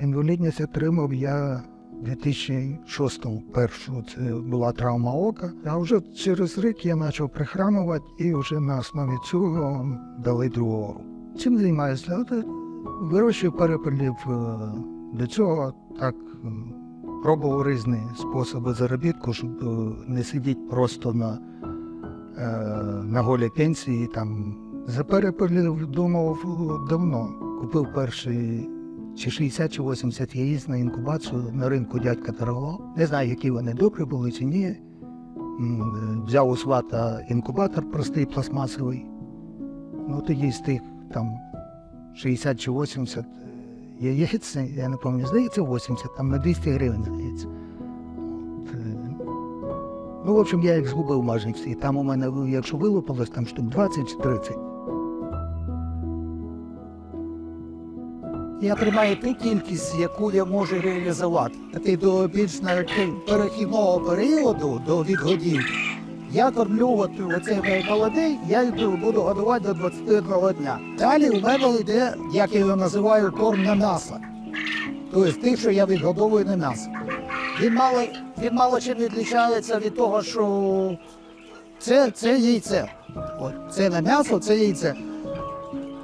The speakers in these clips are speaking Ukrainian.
Інвалідність отримав я в 2006-му першу. Це була травма ока. А вже через рік я почав прихрамувати і вже на основі цього дали другу руку. Чим займаюся? Вирощую перепелів е, до цього так пробував різні способи заробітку, щоб е, не сидіти просто на, е, на голій пенсії. Там. За перепелів думав давно. Купив перший чи 60 чи 80 яєць на інкубацію на ринку дядька торгував. Не знаю, які вони добрі були чи ні. Е, Взяв у свата інкубатор простий пластмасовий. Ну тоді з тих там 60 чи 80 яєць, я не пам'ятаю, здається, 80, там на 200 гривень, здається. Е, Ну, в общем, я їх згубив майже всі. Там у мене, якщо вилупилось, там штук 20 чи 30. Я тримаю ту кількість, яку я можу реалізувати. Ти до більш навіть перехідного періоду до відгодів. Я кормлю оцей молодий, я їх буду годувати до 21 дня. Далі у мене йде, як я його називаю, корм на м'ясо. Тобто тих, що я відгодовую на м'ясо. Він мало, він мало чим відрізняється від того, що це, це яйце. От, це на м'ясо, це яйце.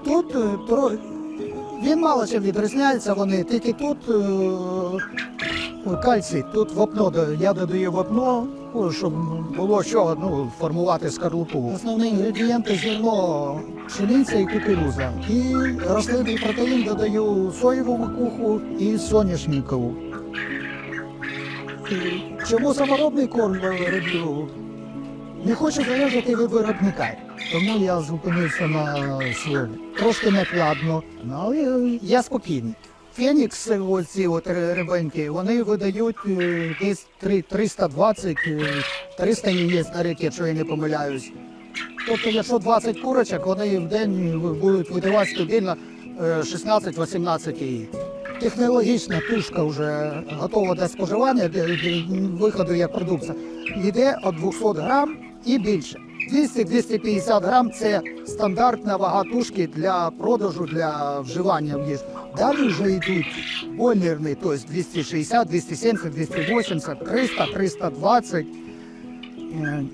Тут е, він мало чим відрізняється, вони тільки тут е, кальцій, тут вапно, я додаю вапно, ну, щоб було що ну, формувати скорлупу. Основні інгредієнти зерно, пшениця і кукуруза. І рослинний протеїн додаю соєву макуху і соняшникову. Чому саморобний корм роблю? Не хочу залежати від виробника. Тому я зупинився на слові. Трошки накладно, ну, але я спокійний. Фенікс, оці от рибеньки, вони видають е, десь три- 320, е, 300 яєць на рік, якщо я не помиляюсь. Тобто, якщо 20 курочок, вони в день будуть видавати стабільно е, 16-18 яєць. Технологічна тушка вже готова до споживання, для для виходу як продукція. Йде від 200 грам і більше. 200-250 грам це стандартна вага тушки для продажу, для вживання в їжу. Далі вже йдуть бойлерні, тобто 260, 270, 280, 300, 320. Е,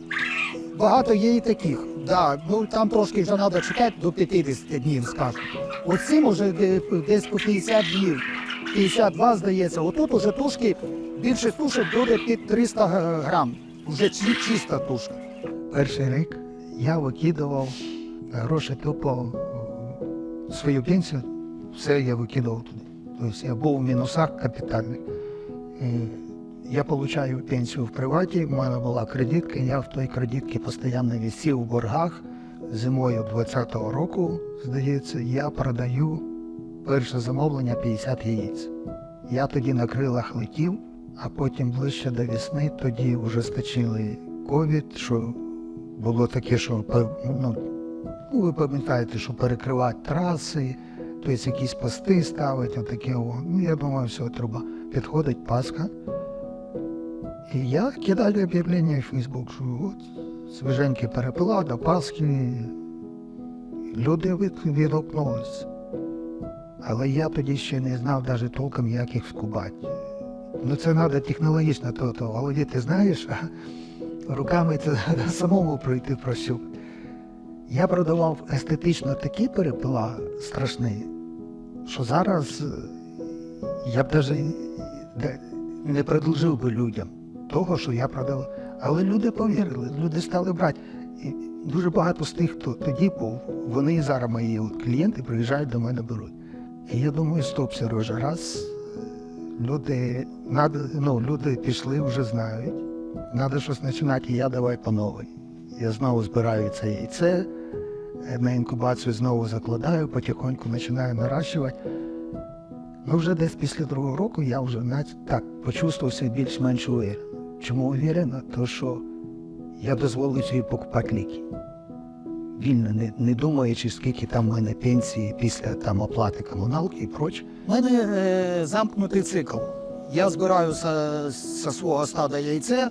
Багато є і таких. Да, ну там трошки вже треба чекати до 50 днів, скажімо. Оцим вже десь по 50 днів, 52, здається. Отут уже тушки, більше тушок буде під 300 грам. Вже чиста тушка. Перший рік я викидував гроші тупо в свою пенсію, все я викидував туди. Тобто я був в мінусах капітальних. Я отримую пенсію в приваті, в мене була кредитка, я в той кредитці постійно висів в боргах. Зимою 20-го року, здається, я продаю перше замовлення 50 яєць. Я тоді на крилах летів, а потім ближче до весни тоді вже стачили ковід, що було таке, що ну, ну, ви пам'ятаєте, що перекривати траси, тобто якісь пости ставити, отаке. Ну, я думаю, все, треба. Підходить Пасха. І я кидаю об'явлення в Фейсбук, що от свіженькі перепила до Пасхи. Люди від- відгукнулись. Але я тоді ще не знав навіть толком, як їх скубати. Ну це треба технологічно, то, то Володі, ти знаєш, руками це самому пройти прощуп. Я продавав естетично такі перепила страшні, що зараз е, я б навіть не предложив би людям того, що я продавав. Але люди повірили, люди стали брати. І дуже багато з тих, хто тоді був, вони і зараз мої клієнти приїжджають до мене беруть. І я думаю, стоп, Сережа, раз люди, надо, ну, люди пішли, вже знають. Треба щось починати, і я давай по новій. Я знову збираю це яйце, е, на інкубацію знову закладаю, потихоньку починаю наращувати. Ну, вже десь після другого року я вже так почувствувався більш-менш уверен. Чому уверена? То що я дозволив собі покупати ліки. Вільно, не, не думаючи, скільки там в мене пенсії після там оплати комуналки і проч. У мене е, замкнутий цикл. Я збираю со, свого стада яйце,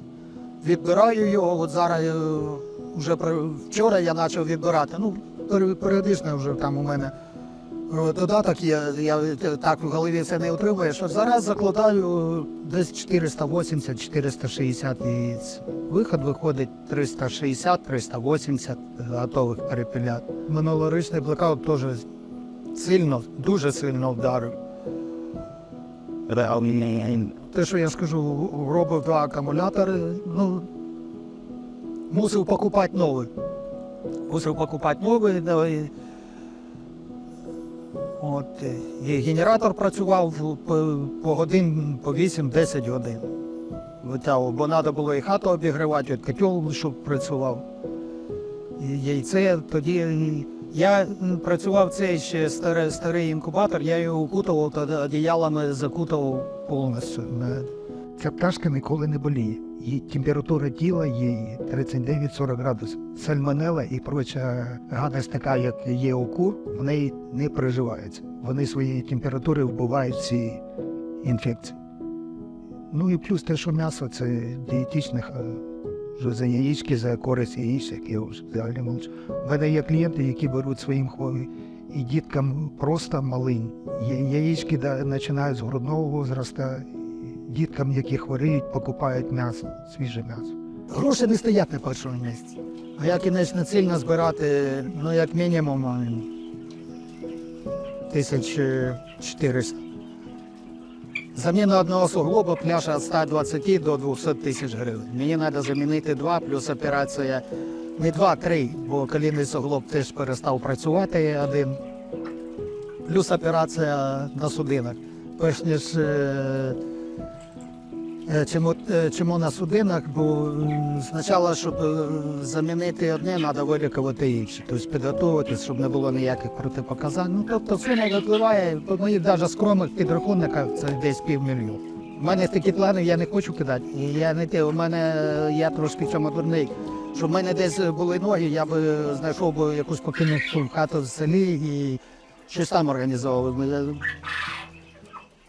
відбираю його. От зараз е, вже вчора я почав відбирати. Ну, періодично вже там у мене Е, Додаток я, я так в голові це не утримую, що зараз закладаю десь 480-460 яєць. Виход виходить 360-380 готових перепілят. Минулорічний блекаут теж сильно, дуже сильно вдарив. Те, що я скажу, робив два акумулятори, ну, мусив покупати новий. Мусив покупати новий. ну, і- От, е, і генератор працював по, по годин, по 8-10 годин. Витягував, бо треба було і хату обігрівати, і котел, щоб працював. І яйце тоді. Я працював цей ще старий, старий інкубатор, я його укутував, тоді одіялами закутував повністю. Ця пташка ніколи не боліє. Її температура тіла є 39-40 градусів. Сальмонела і проча гадость така, як є окур, в неї не переживається. Вони своєю температурою вбивають ці інфекції. Ну і плюс те, що м'ясо це дієтичних, е, що за яєчки, за користь яєць, я вже взагалі мовчу. У мене є клієнти, які беруть своїм хворим і діткам просто малим. Яєчки починають з грудного возрасту, діткам, які хворіють, покупають м'ясо, свіже м'ясо. Гроші не стоять на першому місці. А я кінечно цільно збирати, ну як мінімум тисяч е, 400. Заміна одного суглоба пляша від 120 до 200 тисяч гривень. Мені треба замінити два, плюс операція не два, три, бо колінний суглоб теж перестав працювати один. Плюс операція на судинах. Перш ніж е, Чому, е, чому на судинах? Бо спочатку, щоб е, замінити одне, треба вилікувати інше. Тобто підготуватись, щоб не було ніяких протипоказань. Ну, тобто сума випливає, по моїх навіть скромних підрахунках це десь півмільйона. У мене такі плани, я не хочу кидати. Я не те, у мене е, я трошки в цьому дурний. Щоб в мене десь були ноги, я б знайшов би якусь покинуту хату в селі і щось там організовував.